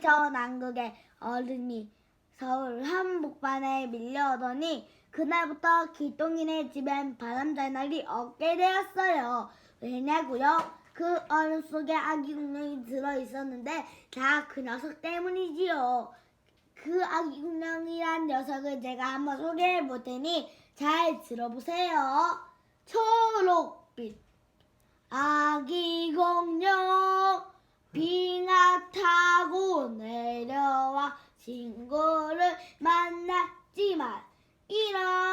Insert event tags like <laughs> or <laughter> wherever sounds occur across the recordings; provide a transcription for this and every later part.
저 남극의 어른이 서울 한복판에 밀려오더니 그날부터 기똥이네 집엔 바람잘 날이 없게 되었어요. 왜냐고요? 그 얼음 속에 아기 공룡이 들어 있었는데 다 그 녀석 때문이지요. 그 아기 공룡이란 녀석을 제가 한번 소개해 볼 테니 잘 들어보세요. 초록빛 아기 친구를 만났지만 1학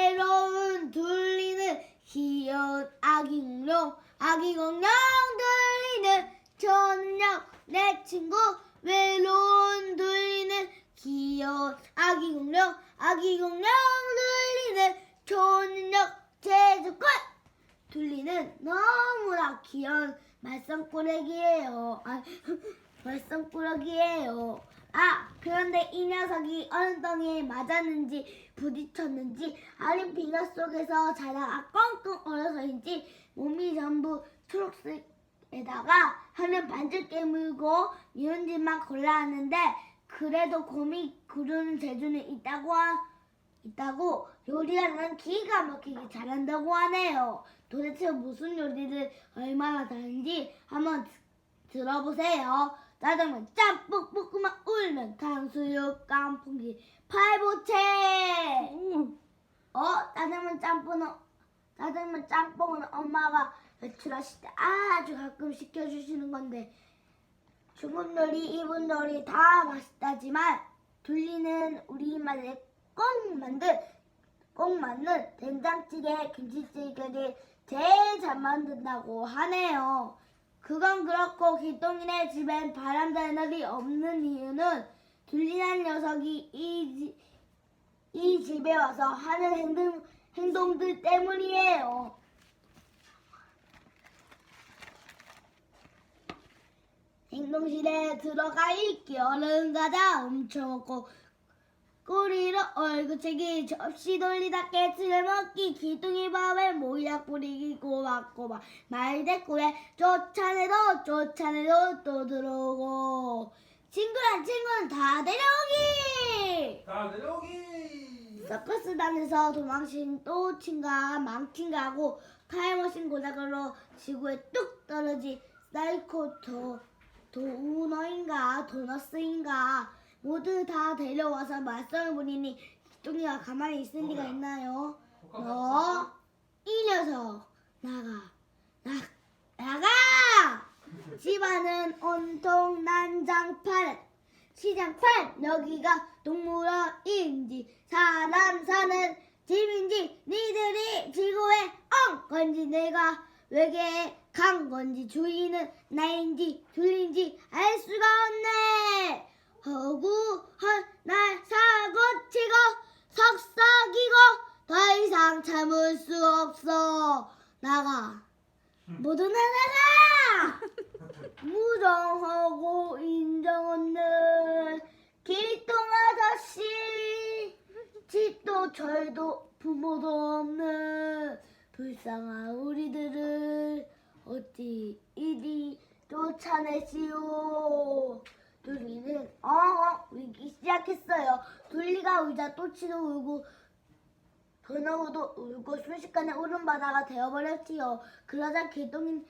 외로운 둘리는 귀여운 아기 공룡 아기 공룡 둘리는 저녁 내 친구 외로운 둘리는 귀여운 아기 공룡 아기 공룡 둘리는 저녁 제주꾼 둘리는 너무나 귀여운 말썽꾸러기예요. 아, <laughs> 말썽꾸러기예요. 아, 그런데 이 녀석이 얼음덩이에 맞았는지 부딪혔는지 아린 빙하 속에서 자다가 꽁꽁 얼어서인지 몸이 전부 초록색에다가 하는 반죽 깨물고 이런짓만 골라왔는데 그래도 곰이 구르는 재주는 있다고 하, 있다고 요리하는 기가 막히게 잘한다고 하네요. 도대체 무슨 요리를 얼마나 다른지 한번 드- 들어보세요. 짜장면, 짬뽕, 볶음면, 울면, 탕수육, 깐풍기, 팔보채. 어? 짜장면, 짬뽕은 짜장면, 짬뽕은 엄마가 외출하실 때 아주 가끔 시켜주시는 건데 중국 요리, 일본 요리 다 맛있다지만 둘리는 우리 입맛에 꼭 만든 꼭 맞는 된장찌개, 김치찌개를 제일 잘 만든다고 하네요. 그건 그렇고 기똥이네 집엔 바람잘 날이 없는 이유는 둘리란 녀석이 이, 지- 이 집에 와서 하는 행동, 행동들 때문이에요. 행동실에 들어가 있기 얼른 가자 훔쳐먹고 꼬리로 얼굴채기 접시 돌리다 깨트려 먹기. 기둥이 밥에 모약 뿌리기. 꼬박꼬박 말대꾸에 쫓아내도 쫓아내도 또 들어오고. 친구랑 친구는 다 데려오기! 다 내려오기. 서커스단에서 도망친 또친과 망친가 하고 타임머신 고작으로 지구에 뚝 떨어진 사이코 도, 도우너인가 도너스인가 모두 다 데려와서 말썽을 부리니 기둥이가 가만히 있을 리가 있나요? 너 이 녀석 나가 나 나가! 집안은 온통 난장판. 시장판 여기가 동물원인지 사람 사는 집인지 니들이 지구에 엉 건지 내가 외계에 간 건지 주인은 나인지 둘인지 알 수가 없네 허구한 날 사고치고 석석이고 더 이상 참을 수 없어. 나가. 모두 나가라! <laughs> 무정하고 인정 없는 길동 아저씨. 집도 절도 부모도 없는 불쌍한 우리들을 어찌 이리 쫓아내시오 둘리는 어 울기 시작했어요 둘리가 울자 또치도 울고 도너우도 울고 순식간에 울음바다가 되어버렸지요 그러자 개똥이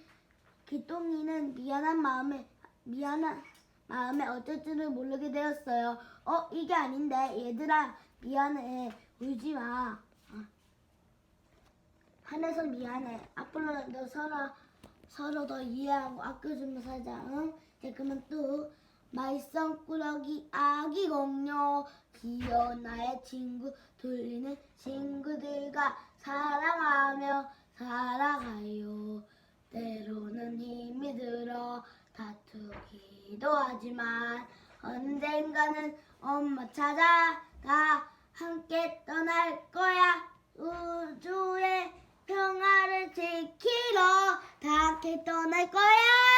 기똥이는 미안한 마음에 미안한 마음에 어쩔 줄을 모르게 되었어요. 어 이게 아닌데 얘들아 미안해 울지 마. 어. 하늘서 미안해. 앞으로 너 서로 서로 더 이해하고 아껴주며 살자. 응? 자 그러면 또 말썽꾸러기 아기 공룡 귀여운 나의 친구 돌리는 친구들과 사랑하며 살아가요. 때로는 힘이 들어 다투긴 기도 하지만 언젠가는 엄마 찾아가 함께 떠날 거야. 우주의 평화를 지키러 다 함께 떠날 거야